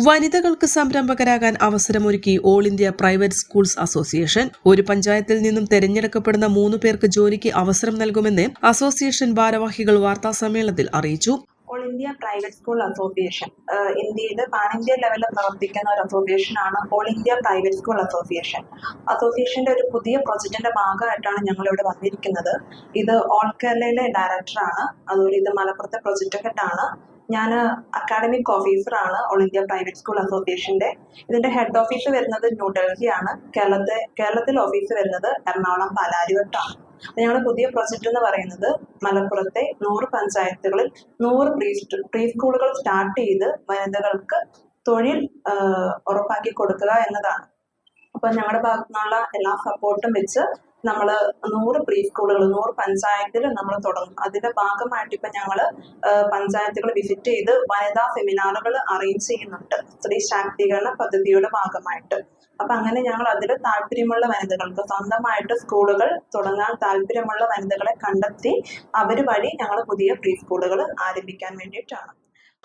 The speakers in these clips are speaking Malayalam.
വനിതകൾക്ക് സംരംഭകരാകാൻ അവസരമൊരുക്കി all India private schools association ഒരു പഞ്ചായത്തിൽ നിന്നും തെരഞ്ഞെടുക്കപ്പെടുന്ന മൂന്ന് പേർക്ക് ജോലിക്ക് അവസരം നൽകുമെന്ന് അസോസിയേഷൻ ഭാരവാഹികൾ വാർത്താ സമ്മേളനത്തിൽ അറിയിച്ചു all India private school association ഇന്ത്യയിൽ പാൻ ഇന്ത്യ ലെവലിൽ പ്രവർത്തിക്കുന്ന ഒരു അസോസിയേഷൻ ആണ് all India private school association അസോസിയേഷന്റെ ഒരു പുതിയ പ്രൊജക്ടിന്റെ ഭാഗമായിട്ടാണ് ഞങ്ങൾ ഇവിടെ വന്നിരിക്കുന്നത്. ഇത് ഓൾ കേരളയിലെ ഡയറക്ടറാണ് അതുപോലെ ഇത് മലപ്പുറത്തെ പ്രൊജക്ട് ഹെഡാണ് ഞാൻ അക്കാഡമിക് ഓഫീസറാണ് ഓൾ ഇന്ത്യ പ്രൈവറ്റ് സ്കൂൾ അസോസിയേഷന്റെ ഇതിന്റെ ഹെഡ് ഓഫീസ് വരുന്നത് ന്യൂഡൽഹിയാണ് കേരളത്തെ കേരളത്തിൽ ഓഫീസ് വരുന്നത് എറണാകുളം പാലാരിവട്ടാണ്. ഞങ്ങളുടെ പുതിയ പ്രൊജക്ട് എന്ന് പറയുന്നത് മലപ്പുറത്തെ നൂറ് പഞ്ചായത്തുകളിൽ നൂറ് പ്രീ പ്രീ സ്കൂളുകൾ സ്റ്റാർട്ട് ചെയ്ത് വനിതകൾക്ക് തൊഴിൽ ഉറപ്പാക്കി കൊടുക്കുക എന്നതാണ്. അപ്പൊ ഞങ്ങളുടെ ഭാഗത്തുനിന്നുള്ള എല്ലാ സപ്പോർട്ടും വെച്ച് നമ്മൾ നൂറ് പ്രീ സ്കൂളുകൾ നൂറ് പഞ്ചായത്തിൽ നമ്മൾ തുടങ്ങും. അതിന്റെ ഭാഗമായിട്ട് ഇപ്പൊ ഞങ്ങൾ പഞ്ചായത്തുകൾ വിസിറ്റ് ചെയ്ത് വനിതാ സെമിനാറുകൾ അറേഞ്ച് ചെയ്യുന്നുണ്ട്. സ്ത്രീ ശാക്തീകരണ പദ്ധതിയുടെ ഭാഗമായിട്ട്. അപ്പൊ അങ്ങനെ ഞങ്ങൾ അതിൽ താല്പര്യമുള്ള വനിതകൾക്ക് സ്വന്തമായിട്ട് സ്കൂളുകൾ തുടങ്ങാൻ താല്പര്യമുള്ള വനിതകളെ കണ്ടെത്തി അവർ വഴി ഞങ്ങൾ പുതിയ പ്രീ സ്കൂളുകൾ ആരംഭിക്കാൻ വേണ്ടിയിട്ടാണ്.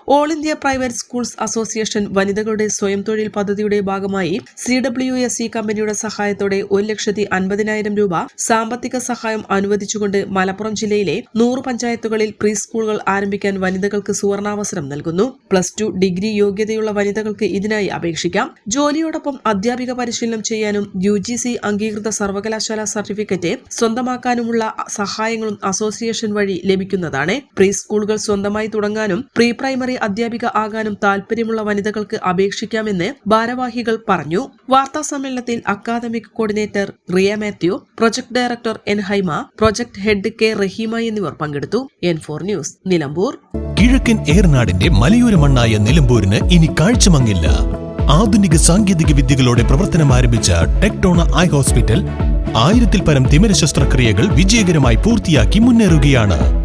All India private schools association വനിതകളുടെ സ്വയം തൊഴിൽ പദ്ധതിയുടെ ഭാഗമായി സി ഡബ്ല്യു എസ് സി കമ്പനിയുടെ സഹായത്തോടെ ഒരു ലക്ഷത്തി അൻപതിനായിരം രൂപ സാമ്പത്തിക സഹായം അനുവദിച്ചുകൊണ്ട് മലപ്പുറം ജില്ലയിലെ നൂറ് പഞ്ചായത്തുകളിൽ പ്രീ സ്കൂളുകൾ ആരംഭിക്കാൻ വനിതകൾക്ക് സുവർണാവസരം നൽകുന്നു. പ്ലസ് ടു ഡിഗ്രി യോഗ്യതയുള്ള വനിതകൾക്ക് ഇതിനായി അപേക്ഷിക്കാം. ജോലിയോടൊപ്പം അധ്യാപിക പരിശീലനം ചെയ്യാനും യു ജി സി അംഗീകൃത സർവകലാശാല സർട്ടിഫിക്കറ്റ് സ്വന്തമാക്കാനുമുള്ള സഹായങ്ങളും അസോസിയേഷൻ വഴി ലഭിക്കുന്നതാണ്. പ്രീ സ്കൂളുകൾ സ്വന്തമായി തുടങ്ങാനും പ്രീ പ്രൈമറി അധ്യാപിക ആകാനും താൽപര്യമുള്ള വനിതകൾക്ക് അപേക്ഷിക്കാമെന്ന് ഭാരവാഹികൾ പറഞ്ഞു. വാർത്താ സമ്മേളനത്തിൽ academic coordinator Riya Mathew project director N Haima project head K Raheema എന്നിവർ പങ്കെടുത്തു. N four news Nilambur. കിഴക്കൻ ഏറനാടിന്റെ മലയോര മണ്ണായ നിലമ്പൂരിന് ഇനി കാഴ്ചമങ്ങില്ല. ആധുനിക സാങ്കേതിക വിദ്യകളോടെ പ്രവർത്തനം ആരംഭിച്ച ടെക്ടോണ ഐ ഹോസ്പിറ്റൽ ആയിരത്തിൽ പരം തിമിര ശസ്ത്രക്രിയകൾ വിജയകരമായി പൂർത്തിയാക്കി മുന്നേറുകയാണ്.